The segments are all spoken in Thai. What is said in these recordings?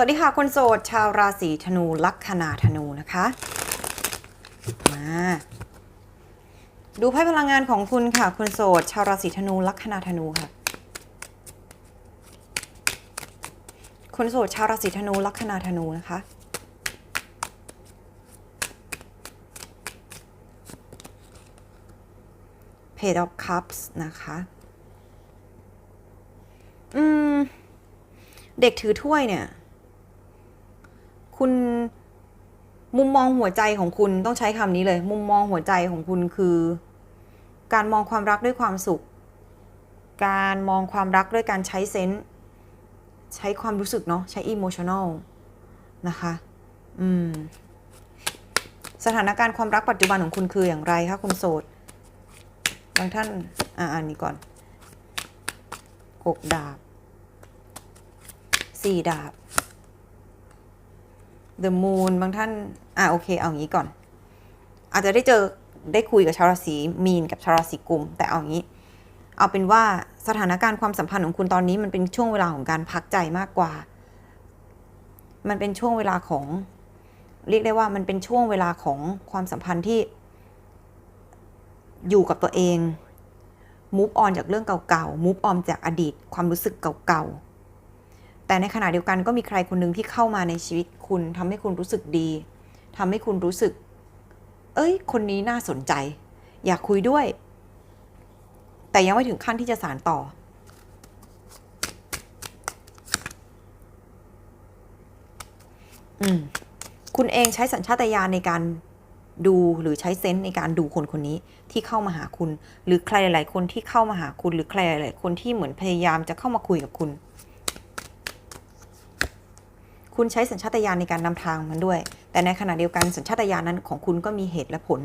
วัสดีค่ะคนโสดชาวราศีธนูลัคนาธนูนะคะมาดูไพ่พลังงานของคุณค่ะคนโสดชาวราศีธนูลัคนาธนูค่ะคนโสดชาวราศีธนูลัคนาธนูนะคะ Page of Cups นะคะอืมเด็กถือถ้วยเนี่ย คุณมุมมองหัวใจของคุณต้องใช้คำนี้เลย มุมมองหัวใจของคุณคือ การมองความรักด้วยความสุข การมองความรักด้วยการใช้เซนส์ใช้ความรู้สึกเนาะใช้อิโมชัน a ลนะคะ อืม สถานการณ์ความรักปัจจุบันของคุณคืออย่างไรคะคุณโสดบางท่านอ่าอันนี้ก่อนหกดาบสี่ดาบ The Moon บางท่าน อะโอเค เอางี้ก่อน อาจจะได้เจอได้คุยกับชาวราศีมีนกับชาวราศีกุม แต่เอางี้ เอาเป็นว่าสถานการณ์ความสัมพันธ์ของคุณตอนนี้มันเป็นช่วงเวลาของการพักใจมากกว่า มันเป็นช่วงเวลาของ เรียกได้ว่ามันเป็นช่วงเวลาของความสัมพันธ์ที่ อยู่กับตัวเอง move on จากเรื่องเก่าๆ move on จากอดีต ความรู้สึกเก่าๆ แต่ในขณะเดียวกันก็มีใครคนหนึ่งที่เข้ามาในชีวิตคุณทำให้คุณรู้สึกดีทำให้คุณรู้สึก เอ้ย คนนี้น่าสนใจ อยากคุยด้วย แต่ยังไม่ถึงขั้นที่จะสารต่อ อืมคุณเองใช้สัญชาตญาณในการดูหรือใช้เซนส์ในการดูคนคนนี้ที่เข้ามาหาคุณ หรือใครหลาย ๆ คนที่เข้ามาหาคุณ หรือใครหลาย ๆ คนที่เหมือนพยายามจะเข้ามาคุยกับคุณ คุณใช้สัญชาตญาณในการนำทางมันด้วย แต่ในขณะเดียวกันสัญชาตญาณนั้นของคุณก็มีเหตุและผล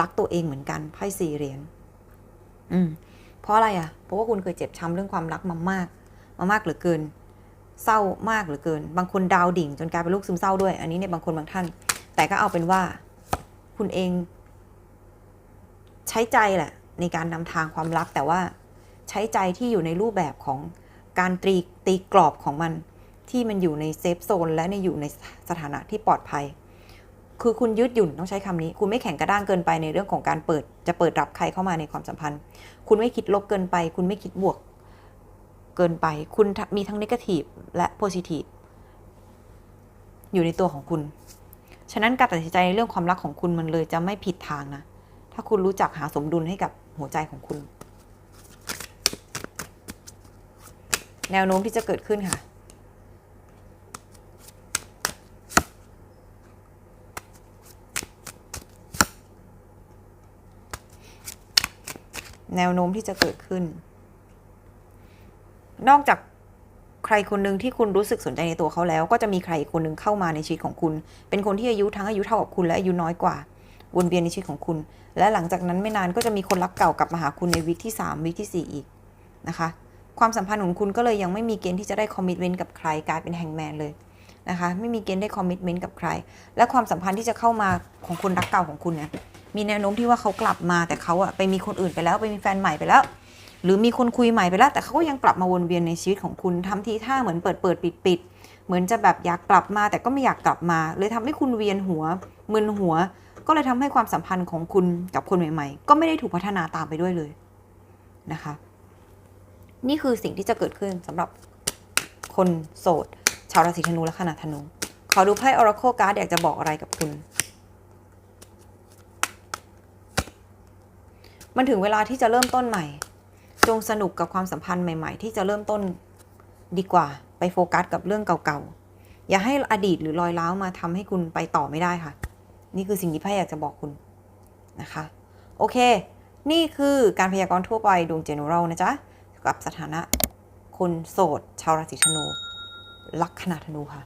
รักตัวเองเหมือนกันไพ่สี่เหรียญอืมเพราะอะไรอะ เพราะว่าคุณเคยเจ็บช้ำเรื่องความรักมามาก มามากเหลือเกิน เศร้ามากเหลือเกิน บางคนดาวดิ่ง จนกลายเป็นลูกซึมเศร้าด้วย อันนี้เนี่ยบางคนบางท่าน แต่ก็เอาเป็นว่า คุณเอง ใช้ใจแหละ ในการนำทางความรักแต่ว่า ใช้ใจที่อยู่ในรูปแบบของการตรีตีกรอบของมัน ที่มันอยู่ในเซฟโซนและในอยู่ในสถานะที่ปลอดภัย คือคุณยืดหยุ่นต้องใช้คำนี้ คุณไม่แข็งกระด้างเกินไปในเรื่องของการเปิด จะเปิดรับใครเข้ามาในความสัมพันธ์ คุณไม่คิดลบเกินไป คุณไม่คิดบวกเกินไป คุณมีทั้งนิเกทีฟและโพซิทีฟอยู่ในตัวของคุณ ฉะนั้นการตัดสินใจในเรื่องความรักของคุณมันเลยจะไม่ผิดทางนะ ถ้าคุณรู้จักหาสมดุลให้กับหัวใจของคุณ แนวโน้มที่จะเกิดขึ้นค่ะ แนวโน้มที่จะเกิดขึ้น นอกจากใครคนหนึ่งที่คุณรู้สึกสนใจในตัวเขาแล้ว ก็จะมีใครอีกคนหนึ่งเข้ามาในชีวิตของคุณ เป็นคนที่อายุทั้งอายุเท่ากับคุณและอายุน้อยกว่า วนเวียนในชีวิตของคุณ และหลังจากนั้นไม่นานก็จะมีคนรักเก่ากลับมาหาคุณในวิกที่ 3 วิกทีสี่ 4 อีกนะคะ ความสัมพันธ์ของคุณก็เลยยังไม่มีเกณฑ์ที่จะได้คอมมิชเมนต์กับใครกลายเป็นแฮงแมนเลยนะคะ ไม่มีเกณฑ์ได้คอมมิชเมนต์กับใคร และความสัมพันธ์ที่จะเข้ามาของคนรักเก่าของคุณเนี่ย มีแนวโน้มที่ว่าเขากลับมาแต่เขาอะไปมีคนอื่นไปแล้วไปมีแฟนใหม่ไปแล้ว หรือมีคนคุยใหม่ไปแล้ว แต่เขาก็ยังกลับมาวนเวียนในชีวิตของคุณทำทีท่าเหมือนเปิดเปิดปิดปิดเหมือนจะแบบอยากกลับมาแต่ก็ไม่อยากกลับมา เลยทำให้คุณเวียนหัวมึนหัว ก็เลยทำให้ความสัมพันธ์ของคุณกับคนใหม่ ๆ ก็ไม่ได้ถูกพัฒนาตามไปด้วยเลยนะคะ นี่คือสิ่งที่จะเกิดขึ้นสำหรับคนโสด ชาวราศีธนูและขนาธนูขอดูไพ่ Oracle Card อยากจะบอกอะไรกับคุณ มันถึงเวลาที่จะเริ่มต้นใหม่ จงสนุกกับความสัมพันธ์ใหม่ ๆ ที่จะเริ่มต้นดีกว่า ไปโฟกัสกับเรื่องเก่าๆ อย่าให้อดีตหรือรอยร้าวมาทำให้คุณไปต่อไม่ได้ค่ะ นี่คือสิ่งที่พ่อยากจะบอกคุณนะคะ โอเค นี่คือการพยากรณ์ทั่วไปดวง general นะจ๊ะ กับสถานะคนโสด ชาวราศีธนู ลัคนาธนูค่ะ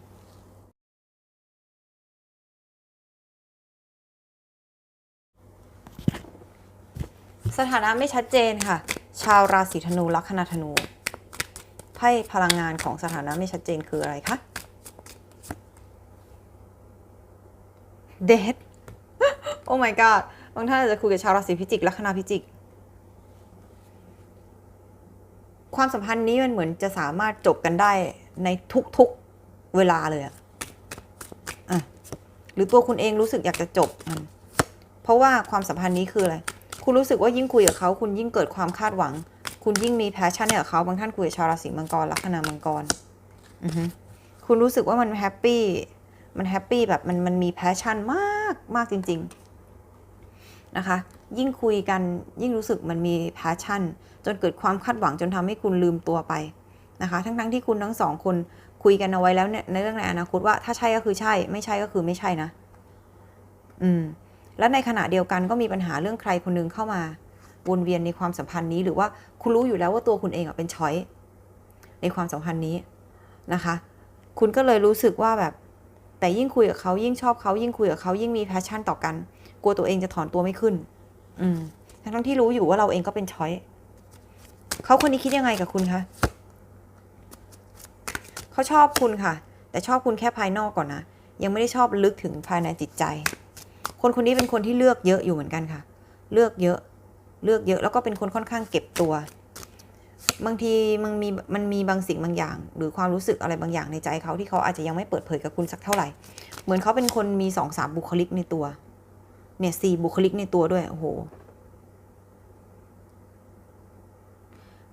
สถานะไม่ชัดเจนค่ะ ชาวราศีธนูลัคนาธนูไพ่พลังงานของสถานะไม่ชัดเจนคืออะไรคะเดทโอ้ my god บางท่านอาจจะคุยกับชาวราศีพิจิกลัคนาพิจิก ความสัมพันธ์นี้มันเหมือนจะสามารถจบกันได้ในทุกๆเวลาเลยอะอะหรือตัวคุณเองรู้สึกอยากจะจบมันเพราะว่าความสัมพันธ์นี้คืออะไร คุณรู้สึกว่ายิ่งคุยกับเขา คุณยิ่งเกิดความคาดหวัง คุณยิ่งมีแพชชั่นกับเขาบางท่านคุยกับชาวราศีมังกรลัคนามังกรคุณรู้สึกว่ามันแฮปปี้มันแฮปปี้แบบมันมันมีแพชชั่นมากมากจริง ๆ นะคะ ยิ่งคุยกันยิ่งรู้สึกมันมีแพชชั่น จนเกิดความคาดหวังจนทำให้คุณลืมตัวไปนะคะ ทั้งๆที่คุณทั้งสองคนคุยกันเอาไว้แล้วเนี่ยในเรื่องในอนาคตว่าถ้าใช่ก็คือใช่ ไม่ใช่ก็คือไม่ใช่นะ อืม และในขณะเดียวกันก็มีปัญหาเรื่องใครคนหนึงเข้ามาวนเวียนในความสัมพันธ์นี้ หรือว่าคุณรู้อยู่แล้วว่าตัวคุณเองเป็นช้อยในความสัมพันธ์นี้นะคะ คุณก็เลยรู้สึกว่าแบบ แต่ยิ่งคุยกับเขายิ่งชอบเขายิ่งคุยกับเขายิ่งมีแพชชั่นต่อกัน กลัวตัวเองจะถอนตัวไม่ขึ้น อืมทั้งที่รู้อยู่ว่าเราเองก็เป็นช้อยเขาคนนี้คิดยังไงกับคุณคะเขาชอบคุณค่ะ แต่ชอบคุณแค่ภายนอกก่อนนะยังไม่ได้ชอบลึกถึงภายในจิตใจ คนคนนี้เป็นคนที่เลือกเยอะอยู่เหมือนกันค่ะ เลือกเยอะ เลือกเยอะ แล้วก็เป็นคนค่อนข้างเก็บตัว บางทีมันมีมันมีบางสิ่งบางอย่าง หรือความรู้สึกอะไรบางอย่างในใจเขาที่เขาอาจจะยังไม่เปิดเผยกับคุณสักเท่าไหร่ เหมือนเขาเป็นคนมีสองสามบุคลิกในตัว เนี่ยสี่บุคลิกในตัวด้วย โอ้โห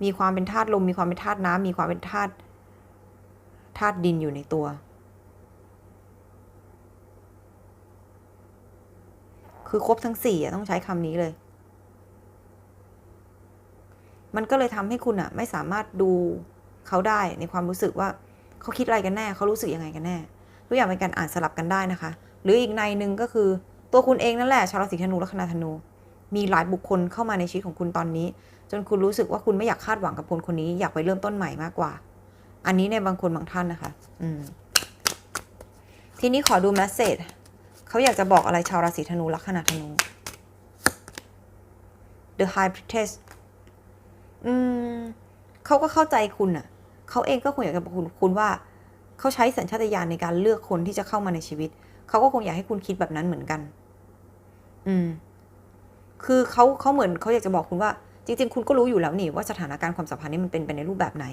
มีความเป็นธาตุลม มีความเป็นธาตุน้ำมีความเป็นธาตุธาตุดินอยู่ในตัว คือครบทั้งสี่อะต้องใช้คำนี้เลย มันก็เลยทำให้คุณอะไม่สามารถดูเขาได้ในความรู้สึกว่าเขาคิดอะไรกันแน่ เขารู้สึกยังไงกันแน่ทุกอย่างเป็นการอ่านสลับกันได้นะคะ หรืออีกในหนึ่งก็คือตัวคุณเองนั่นแหละชาวราศีธนูลัคนาธนู มีหลายบุคคลเข้ามาในชีวิตของคุณตอนนี้ จนคุณรู้สึกว่าคุณไม่อยากคาดหวังกับคนคนนี้ อยากไปเริ่มต้นใหม่มากกว่า อันนี้ในบางคนบางท่านนะคะ อืมทีนี้ขอดูแมสเซจ เขาอยากจะบอกอะไรชาวราศีธนูลัคนาธนู The High Priestess อืมเขาก็เข้าใจคุณอะเขาเองก็คงอยากจะบอกคุณคุณว่า เขาใช้สัญชาตญาณในการเลือกคนที่จะเข้ามาในชีวิต เขาก็คงอยากให้คุณคิดแบบนั้นเหมือนกัน อืม คือเขาเขาเหมือนเขาอยากจะบอกคุณว่า จริง ๆ คุณก็รู้อยู่แล้วนี่ว่าสถานการณ์ความสัมพันธ์นี้มันเป็นไปในรูปแบบไหน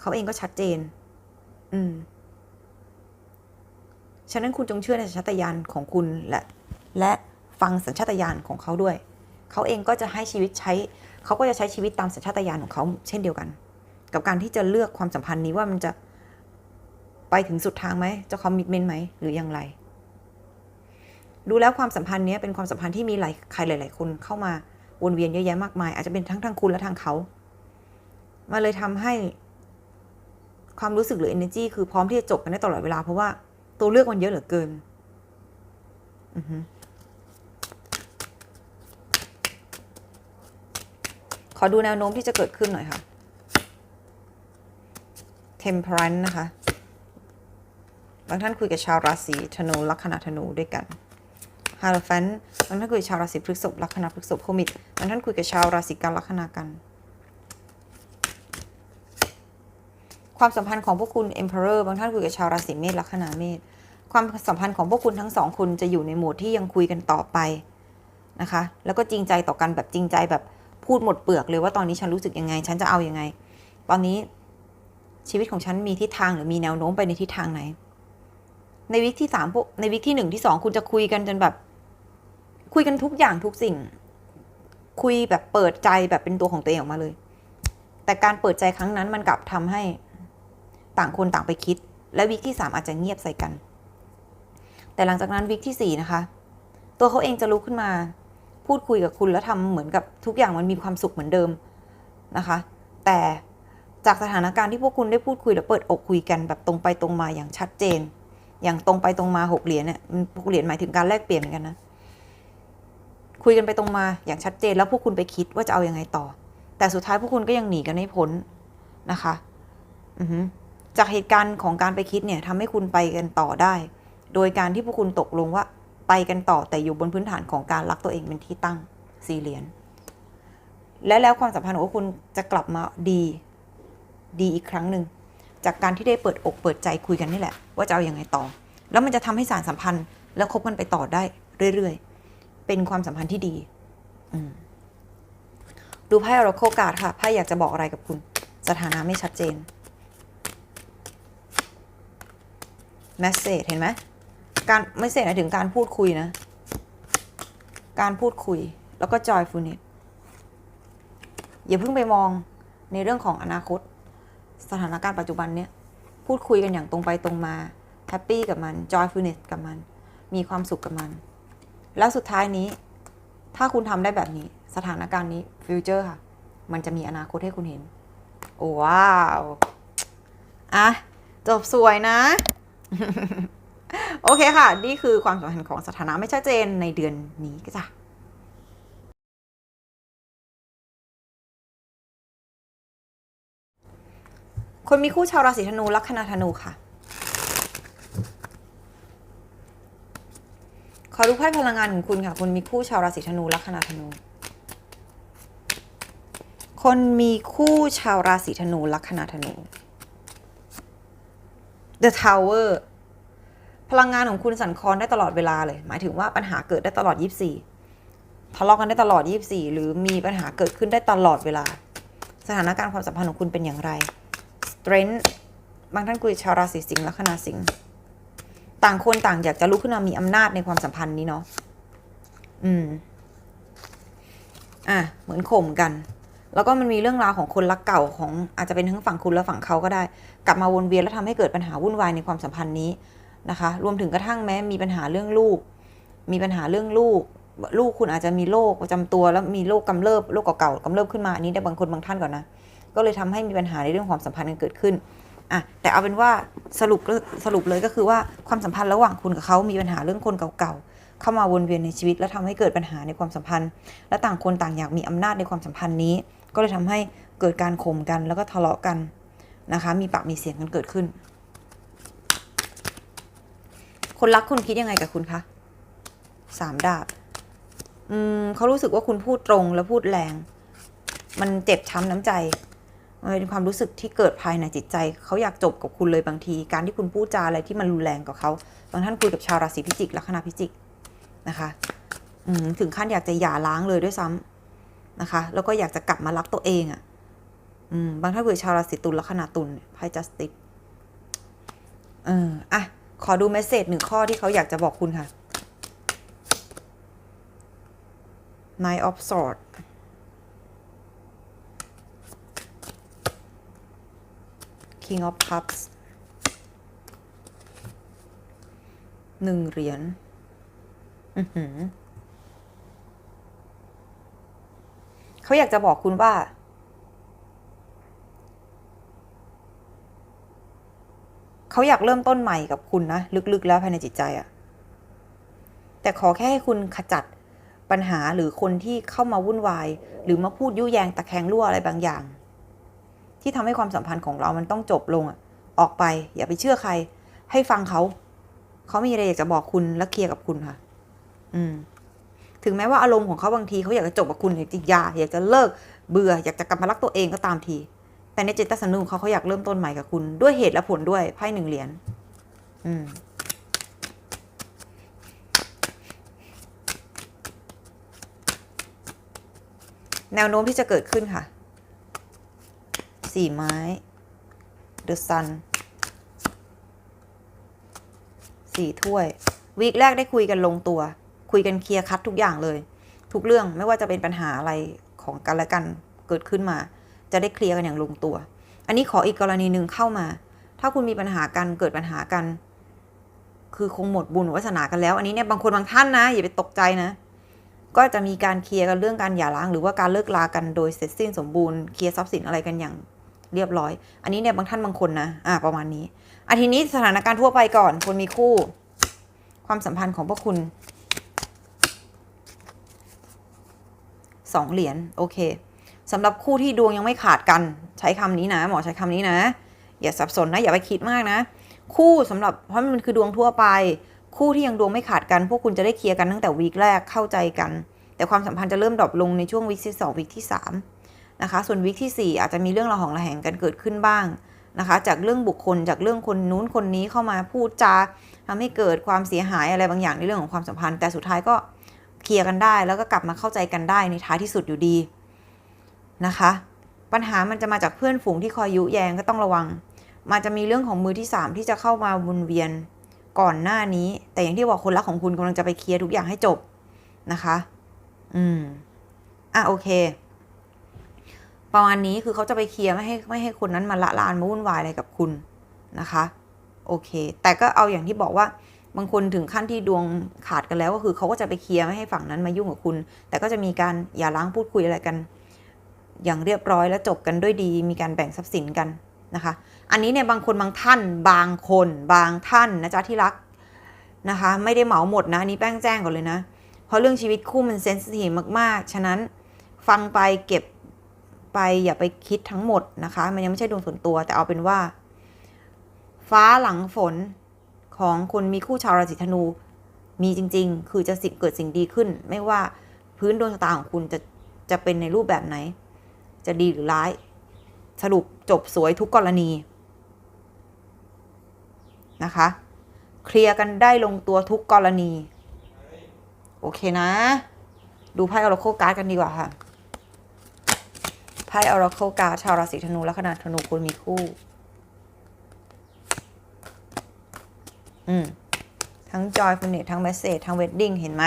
เขาเองก็ชัดเจน อืม ฉะนั้นคุณจงเชื่อในสัญชาตญาณของคุณและและฟังสัญชาตญาณของเขาด้วย เขาเองก็จะให้ชีวิตใช้เขาก็จะใช้ชีวิตตามสัญชาตญาณของเขาเช่นเดียวกัน กับการที่จะเลือกความสัมพันธ์นี้ว่ามันจะไปถึงสุดทางไหมจะคอมมิชเมนต์ไหมหรืออย่างไร ดูแล้วความสัมพันธ์นี้เป็นความสัมพันธ์ที่มีหลายใครหลาย ๆ คนเข้ามาวนเวียนเยอะแยะมากมาย อาจจะเป็นทั้งทางคุณและทางเขา มาเลยทำให้ความรู้สึกหรือ energy คือพร้อมที่จะจบกันได้ตลอดเวลาเพราะว่า ตัวเลือกมันเยอะเหลือเกิน อือฮึขอดูแนวโน้มที่จะเกิดขึ้นหน่อยค่ะ Temperance นะคะ บางท่านคุยกับชาวราศีธนูลัคนาธนูด้วยกันฮาร์ฟนบางท่านคุยกับชาวราศีพฤษภลัคนาพฤษภโคมิดบางท่านคุยกับชาวราศีกันลัคนากัน ความสัมพันธ์ของพวกคุณ Emperor บางท่านคุยกับชาวราศีเมษลัคนาเมษ ความสัมพันธ์ของพวกคุณทั้งสองคนจะอยู่ในโหมดที่ยังคุยกันต่อไปนะคะ แล้วก็จริงใจต่อกันแบบจริงใจแบบพูดหมดเปลือกเลยว่าตอนนี้ฉันรู้สึกยังไง ฉันจะเอาอยัางไง ตอนนี้ชีวิตของฉันมีทิศทางหรือมีแนวโน้มไปในทิศทางไหน ในวิกที่สามพวกในวิกที่หนึ่งที่สองคุณจะคุยกันจนแบบ คุยกันทุกอย่างทุกสิ่ง คุยแบบเปิดใจแบบเป็นตัวของตัวเองออกมาเลย แต่การเปิดใจครั้งนั้นมันกลับทำให้ ต่างคนต่างไปคิด และวิกที่สามอาจจะเงียบใส่กัน แต่หลังจากนั้นวิกที่สี่นะคะตัวเขาเองจะลุกขึ้นมา พูดคุยกับคุณแล้วทำเหมือนกับทุกอย่างมันมีความสุขเหมือนเดิมนะคะ แต่จากสถานการณ์ที่พวกคุณได้พูดคุยและเปิดอกคุยกันแบบตรงไปตรงมาอย่างชัดเจน อย่างตรงไปตรงมาหกเหรียญเนี่ยหกเหรียญหมายถึงการแลกเปลี่ยนกันนะคุยกันไปตรงมาอย่างชัดเจน แล้วพวกคุณไปคิดว่าจะเอาอยัางไงต่อ แต่สุดท้ายพวกคุณก็ยังหนีกันไม่พ้นนะคะจากเหตุการณ์ของการไปคิดเนี่ยทำให้คุณไปกันต่อได้ โดยการที่พวกคุณตกลงว่าไปกันต่อแต่อยู่บนพื้นฐานของการรักตัวเองเป็นที่ตั้งสี่เหรียญและแล้วความสัมพันธ์ของคุณจะกลับมาดีดีอีกครั้งหนึ่งจากการที่ได้เปิดอกเปิดใจคุยกันนี่แหละ ว่าจะเอาอยัางไงต่อ แล้วมันจะทำให้สารสัมพันธ์ แล้วคบกันไปต่อได้เรื่อยๆ เป็นความสัมพันธ์ที่ดีดูไพ่อราโคกาดค่ะไพ่อยากจะบอกอะไรกับคุณ สถานะไม่ชัดเจน message เห็นไหม การ message หมายถึงการพูดคุยนะ การพูดคุยแล้วก็ joyfulness อย่าเพิ่งไปมองในเรื่องของอนาคต สถานการณ์ปัจจุบันเนี้ยพูดคุยกันอย่างตรงไปตรงมาแฮปปี้กับมัน joyfulness กับมัน มีความสุขกับมัน แล้วสุดท้ายนี้ ถ้าคุณทำได้แบบนี้ สถานการณ์นี้ฟิวเจอร์ค่ะ มันจะมีอนาคตให้คุณเห็น โอ้ว้าว อะ จบสวยนะ โอเคค่ะ นี่คือความสัมพันธ์ของสถานะไม่ชัดเจนในเดือนนี้ก็จ้ะคนมีคู่ชาวราศีธนูลัคนาธนูค่ะ ขอดูไพ่พลังงานของคุณค่ะคนมีคู่ชาวราศีธนูลัคนาธนู คนมีคู่ชาวราศีธนูลัคนาธนู The Tower พลังงานของคุณสั่นคลอนได้ตลอดเวลาเลย หมายถึงว่าปัญหาเกิดได้ตลอด 24 ทะเลาะกันได้ตลอด 24 หรือมีปัญหาเกิดขึ้นได้ตลอดเวลา สถานการณ์ความสัมพันธ์ของคุณเป็นอย่างไร Strength บางท่านคุยชาวราศีสิงห์ลัคนาสิงห์ต่างคนต่างอยากจะลุกขึ้นมามีอำนาจในความสัมพันธ์นี้เนาะอืม อะ เหมือนข่มกัน แล้วก็มันมีเรื่องราวของคนรักเก่าของอาจจะเป็นทั้งฝั่งคุณและฝั่งเขาก็ได้ กลับมาวนเวียนแล้วทำให้เกิดปัญหาวุ่นวายในความสัมพันธ์นี้ นะคะ รวมถึงกระทั่งแม้มีปัญหาเรื่องลูก มีปัญหาเรื่องลูก ลูกคุณอาจจะมีโรคประจำตัวแล้วมีโรคกำเริบโรคเก่าๆกำเริบขึ้นมาอันนี้ได้บางคนบางท่านก่อนนะ ก็เลยทำให้มีปัญหาในเรื่องความสัมพันธ์กันเกิดขึ้นอะแต่เอาเป็นว่าสรุปสรุปเลยก็คือว่าความสัมพันธ์ระหว่างคุณกับเขามีปัญหาเรื่องคนเก่าๆเข้ามาวนเวียนในชีวิต แล้วทำให้เกิดปัญหาในความสัมพันธ์ และต่างคนต่างอยากมีอำนาจในความสัมพันธ์นี้ ก็เลยทำให้เกิดการข่มกันแล้วก็ทะเลาะกันนะคะ มีปากมีเสียงกันเกิดขึ้น คนรักคุณคิดยังไงกับคุณคะสามดาบ อืมเขารู้สึกว่าคุณพูดตรงและพูดแรง มันเจ็บช้ำน้ำใจมันเป็นความรู้สึกที่เกิดภายในจิตใจ เขาอยากจบกับคุณเลยบางที การที่คุณพูดจาอะไรที่มันรุนแรงกับเขาบางท่านคุยกับชาวราศีพิจิกลัคนาพิจิกนะคะอืถึงขั้นอยากจะหย่าร้างเลยด้วยซ้ำนะคะ แล้วก็อยากจะกลับมารักตัวเองอะ่ะบางท่านคุยกับชาวราศีตุลลัคนาตุลไพ่จัสติสเอออะ ขอดูเมสเซจหนึ่งข้อที่เขาอยากจะบอกคุณค่ะ Nine of Swords King of Cups หนึ่งเหรียญเขาอยากจะบอกคุณว่า เขาอยากเริ่มต้นใหม่กับคุณนะ ลึกๆ แล้วภายในจิตใจอะแต่ขอแค่ให้คุณขจัดปัญหาหรือคนที่เข้ามาวุ่นวาย หรือมาพูดยุแยงตะแคงรั่วอะไรบางอย่าง ที่ทำให้ความสัมพันธ์ของเรามันต้องจบลงอะออกไป อย่าไปเชื่อใคร ให้ฟังเขา เขามีอะไรอยากจะบอกคุณและเคลียร์กับคุณค่ะ อืม ถึงแม้ว่าอารมณ์ของเขาบางทีเขาอยากจะจบกับคุณอยากจะหยาอยากจะเลิกเบื่อ อยากจะกลับมารักตัวเองก็ตามที แต่ในจิตใต้สำนึกของเขาเขาอยากเริ่มต้นใหม่กับคุณ ด้วยเหตุและผลด้วยไพ่หนึ่งเหรียญอืมแนวโน้มที่จะเกิดขึ้นค่ะ สี่ไม้ The Sun สี่ถ้วย วีคแรกได้คุยกันลงตัว คุยกันเคลียร์คัดทุกอย่างเลย ทุกเรื่องไม่ว่าจะเป็นปัญหาอะไรของกันและกันเกิดขึ้นมา จะได้เคลียร์กันอย่างลงตัว อันนี้ขออีกกรณีหนึ่งเข้ามา ถ้าคุณมีปัญหากันเกิดปัญหากัน คือคงหมดบุญวาสนากันแล้ว อันนี้เนี่ยบางคนบางท่านนะอย่าไปตกใจนะ ก็จะมีการเคลียร์กันเรื่องการหย่าร้าง หรือว่าการเลิกลากันโดยเสร็จสิ้นสมบูรณ์เคลียร์ทรัพย์สินอะไรกันอย่างเรียบร้อย อันนี้เนี่ยบางท่านบางคนนะ อ่าประมาณนี้อาทีนี้สถานการณ์ทั่วไปก่อน คนมีคู่ ความสัมพันธ์ของพวกคุณสองเหรียญโอเค สำหรับคู่ที่ดวงยังไม่ขาดกัน ใช้คำนี้นะ หมอใช้คำนี้นะ อย่าสับสนนะ อย่าไปคิดมากนะ คู่สำหรับเพราะมันคือดวงทั่วไป คู่ที่ยังดวงไม่ขาดกัน พวกคุณจะได้เคลียร์กันตั้งแต่วีคแรกเข้าใจกัน แต่ความสัมพันธ์จะเริ่มดรอปลงในช่วงวีคที่2วีคที่3นะคะส่วนวีคที่ 4 อาจจะมีเรื่องระหองระแหงกันเกิดขึ้นบ้างนะคะ จากเรื่องบุคคลจากเรื่องคนนู้นคนนี้เข้ามาพูดจาทำให้เกิดความเสียหายอะไรบางอย่างในเรื่องของความสัมพันธ์ แต่สุดท้ายก็เคลียร์กันได้ แล้วก็กลับมาเข้าใจกันได้ในท้ายที่สุดอยู่ดี นะคะ ปัญหามันจะมาจากเพื่อนฝูงที่คอยยุแยงก็ต้องระวัง มันจะมีเรื่องของมือที่ 3 ที่จะเข้ามาวนเวียนก่อนหน้านี้ แต่อย่างที่บอกคนรักของคุณกำลังจะไปเคลียร์ทุกอย่างให้จบนะคะ อืม อะโอเค ประมาณนี้คือเขาจะไปเคลียร์ไม่ให้ไม่ให้คนนั้นมาละลานมาวุ่นวายอะไรกับคุณนะคะ โอเค แต่ก็เอาอย่างที่บอกว่าบางคนถึงขั้นที่ดวงขาดกันแล้วก็คือเขาก็จะไปเคลียร์ไม่ให้ฝั่งนั้นมายุ่งกับคุณ แต่ก็จะมีการอย่าล้างพูดคุยอะไรกัน อย่างเรียบร้อยแล้วจบกันด้วยดี มีการแบ่งทรัพย์สินกันนะคะ อันนี้เนี่ยบางคนบางท่าน บางคนบางท่านนะจ๊ะที่รักนะคะ ไม่ได้เหมาหมดนะอันนี้แป้งแจ้งก่อนเลยนะ เพราะเรื่องชีวิตคู่มันเซนซิทีฟมากๆ ฉะนั้นฟังไปเก็บไปอย่าไปคิดทั้งหมดนะคะ มันยังไม่ใช่ดวงส่วนตัว แต่เอาเป็นว่า ฟ้าหลังฝนของคนมีคู่ชาวราศีธนูมีจริง ๆ คือจะสิ่งเกิดสิ่งดีขึ้น ไม่ว่าพื้นดวงชะตาของคุณจะจะเป็นในรูปแบบไหน จะดีหรือร้าย สรุปจบสวยทุกกรณีนะคะ เคลียร์กันได้ลงตัวทุกกรณี โอเคนะ ดูไพ่ออราโคการ์ดกันดีกว่าค่ะไพ่ออราโคการ์ดชาวราศีธนูและขนาดธนูคุณมีคู่ อืมทั้งจอยฟูเนตทั้งเมสเซจทั้งเวดดิ้งเห็นไหม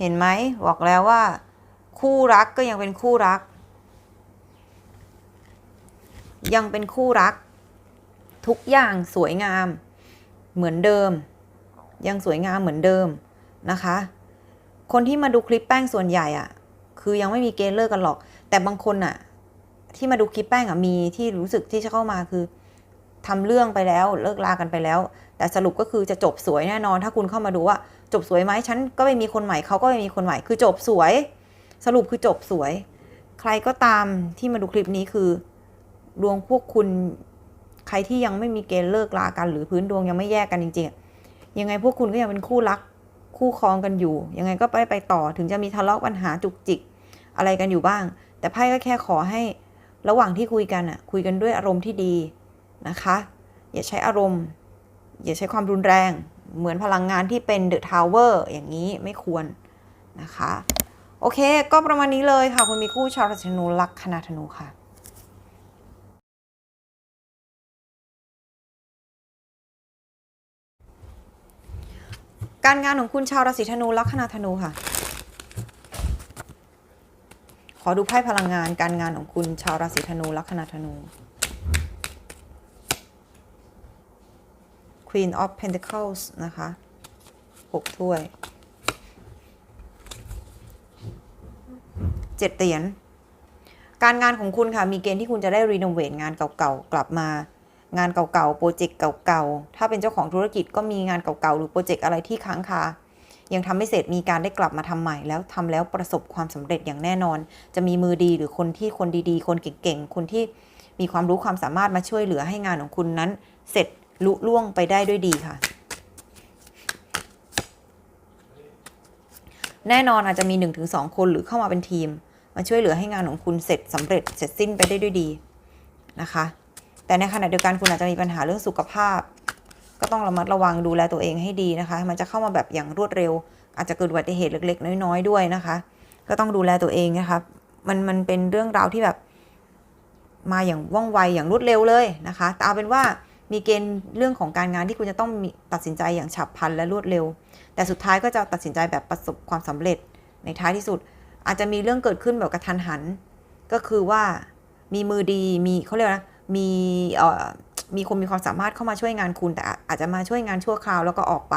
เห็นไหม บอกแล้วว่า คู่รักก็ยังเป็นคู่รัก ยังเป็นคู่รัก ทุกอย่างสวยงามเหมือนเดิม ยังสวยงามเหมือนเดิมนะคะ คนที่มาดูคลิปแป้งส่วนใหญ่อะคือยังไม่มีเกณฑ์เลิกกันหรอก แต่บางคนอะที่มาดูคลิปแป้งอะมีที่รู้สึกที่จะเข้ามาคือทำเรื่องไปแล้วเลิกลากันไปแล้ว แต่สรุปก็คือจะจบสวยแน่นอน ถ้าคุณเข้ามาดูว่า จบสวยไหมฉันก็ไม่มีคนใหม่เขาก็ไม่มีคนใหม่คือจบสวย สรุปคือจบสวย ใครก็ตามที่มาดูคลิปนี้คือ ดวงพวกคุณใครที่ยังไม่มีเกณฑ์เลิกลากัน หรือพื้นดวงยังไม่แยกกันจริงๆยังไงพวกคุณก็ยังเป็นคู่รักคู่ครองกันอยู่ ยังไงก็ไปไปต่อถึงจะมีทะเลาะปัญหาจุกจิกอะไรกันอยู่บ้าง แต่ไพ่ก็แค่ขอให้ระหว่างที่คุยกันอะคุยกันด้วยอารมณ์ที่ดีนะคะ อย่าใช้อารมณ์ อย่าใช้ความรุนแรง เหมือนพลังงานที่เป็นเดอะทาวเวอร์อย่างนี้ไม่ควรนะคะ โอเค ก็ประมาณนี้เลยค่ะคุณมีคู่ชาวราศีธนูลักคนาธนูค่ะ การงานของคุณชาวราศีธนูลัคนาธนูค่ะ ขอดูไพ่พลังงานการงานของคุณชาวราศีธนูลัคนาธนู Queen of Pentacles นะคะหกถ้วยเจ็ดเหรียญการงานของคุณค่ะ มีเกณฑ์ที่คุณจะได้รีโนเวทงานเก่าๆ กลับมา งานเก่าๆ โปรเจกต์เก่าๆ ถ้าเป็นเจ้าของธุรกิจก็มีงานเก่าๆ หรือโปรเจกต์อะไรที่ค้างคา ยังทำไม่เสร็จมีการได้กลับมาทำใหม่ แล้วทำแล้วประสบความสำเร็จอย่างแน่นอน จะมีมือดีหรือคนที่คนดีๆ คนเก่งๆ คนที่มีความรู้ความสามารถมาช่วยเหลือให้งานของคุณนั้น เสร็จลุล่วงไปได้ด้วยดีค่ะ แน่นอนอาจจะมี 1-2 คนหรือเข้ามาเป็นทีม มาช่วยเหลือให้งานของคุณเสร็จสำเร็จเสร็จสิ้นไปได้ด้วยดีนะคะ แต่ในขณะเดียวกันคุณอาจจะมีปัญหาเรื่องสุขภาพ ก็ต้องระมัดระวังดูแลตัวเองให้ดีนะคะ มันจะเข้ามาแบบอย่างรวดเร็ว อาจจะเกิดอุบัติเหตุเล็ก ๆ น้อยๆด้วยนะคะ ก็ต้องดูแลตัวเองนะคะมันมันเป็นเรื่องราวที่แบบ มาอย่างว่องไวอย่างรวดเร็วเลยนะคะแต่เอาเป็นว่ามีเกณฑ์เรื่องของการงานที่คุณจะต้องตัดสินใจอย่างฉับพลันและรวดเร็ว แต่สุดท้ายก็จะตัดสินใจแบบประสบความสำเร็จในท้ายที่สุด อาจจะมีเรื่องเกิดขึ้นแบบกระทันหัน ก็คือว่ามีมือดีมีเขาเรียกนะ มีเอ่อมีคนมีความสามารถเข้ามาช่วยงานคุณแต่อาจจะมาช่วยงานชั่วคราวแล้วก็ออกไป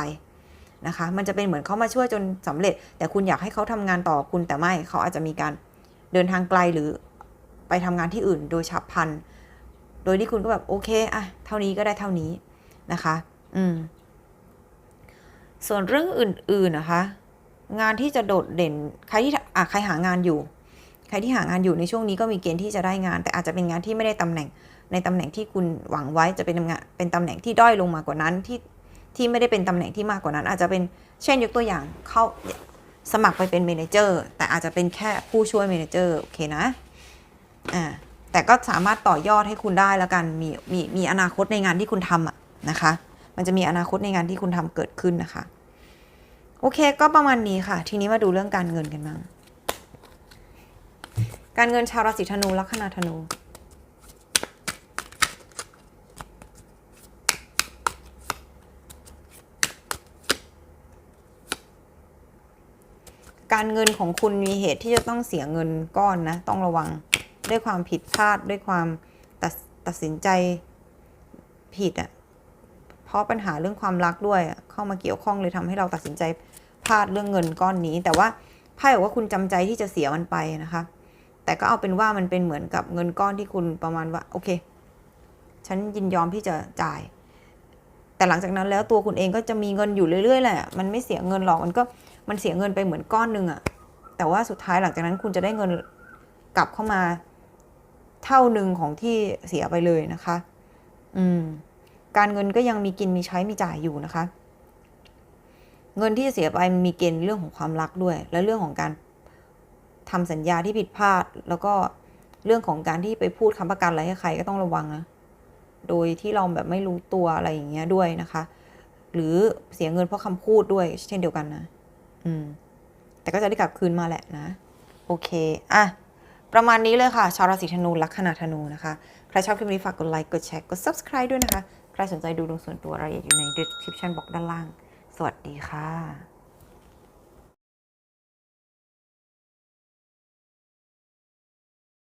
นะคะ มันจะเป็นเหมือนเขามาช่วยจนสำเร็จ แต่คุณอยากให้เขาทำงานต่อคุณแต่ไม่เขาอาจจะมีการเดินทางไกลหรือไปทำงานที่อื่น โดยฉับพลัน โดยที่คุณก็แบบโอเคอะเท่านี้ก็ได้เท่านี้นะคะ อืม ส่วนเรื่องอื่น ๆนะคะ งานที่จะโดดเด่น ใครที่อะใครหางานอยู่ รที่หางานอยู่ในช่วงนี้ก็มีเกณฑ์ที่จะได้งาน แต่อาจจะเป็นงานที่ไม่ได้ตำแหน่ง ในตำแหน่งที่คุณหวังไว้จะเป็นงานเป็นตำแหน่งที่ด้อยลงมากว่านั้นที่ที่ไม่ได้เป็นตำแหน่งที่มากกว่านั้น อาจจะเป็นเช่นยกตัวอย่างเข้าสมัครไปเป็นเมนเจอร์แต่อาจจะเป็นแค่ผู้ช่วยเมนเจอร์โอเคนะอ่าแต่ก็สามารถต่อยอดให้คุณได้แล้วกันมีมีมีอนาคตในงานที่คุณทำอะนะคะ มันจะมีอนาคตในงานที่คุณทำเกิดขึ้นนะคะ โอเค ก็ประมาณนี้ค่ะ ทีนี้มาดูเรื่องการเงินกันบ้าง การเงินชาวราศีธนูลัคนาธนู การเงินของคุณมีเหตุที่จะต้องเสียเงินก้อนนะ ต้องระวังด้วยความผิดพลาดด้วยความตัดตัดสินใจผิดอะ่ะ เพราะปัญหาเรื่องความรักด้วยเข้ามาเกี่ยวข้องเลยทำให้เราตัดสินใจพลาดเรื่องเงินก้อนนี้ แต่ว่าไพ่บอกว่าคุณจำใจที่จะเสียมันไปนะคะ แต่ก็เอาเป็นว่ามันเป็นเหมือนกับเงินก้อนที่คุณประมาณว่าโอเค ฉันยินยอมที่จะจ่าย แต่หลังจากนั้นแล้วตัวคุณเองก็จะมีเงินอยู่เรื่อยๆแหละมันไม่เสียเงินหรอกมันก็มันเสียเงินไปเหมือนก้อนหนึ่งอะแต่ว่าสุดท้ายหลังจากนั้นคุณจะได้เงินกลับเข้ามาเท่าหนึ่งของที่เสียไปเลยนะคะ อืม การเงินก็ยังมีกินมีใช้มีจ่ายอยู่นะคะ เงินที่เสียไปมีเกณฑ์เรื่องของความรักด้วย และเรื่องของการ ทำสัญญาที่ผิดพลาด แล้วก็เรื่องของการที่ไปพูดคำประกันอะไรให้ใครก็ต้องระวังนะโดยที่เราแบบไม่รู้ตัวอะไรอย่างเงี้ยด้วยนะคะ หรือเสียเงินเพราะคำพูดด้วย เช่นเดียวกันนะ อืม แต่ก็จะได้กลับคืนมาแหละนะ โอเค อะ ประมาณนี้เลยค่ะ ชาวราศีธนูลัคนาธนูนะคะ ใครชอบคลิปนี้ฝากกดไลค์ กดแชร์ กด subscribe ด้วยนะคะ ใครสนใจดูดวงส่วนตัวรายละเอียดอยู่ใน description box ด้านล่าง สวัสดีค่ะ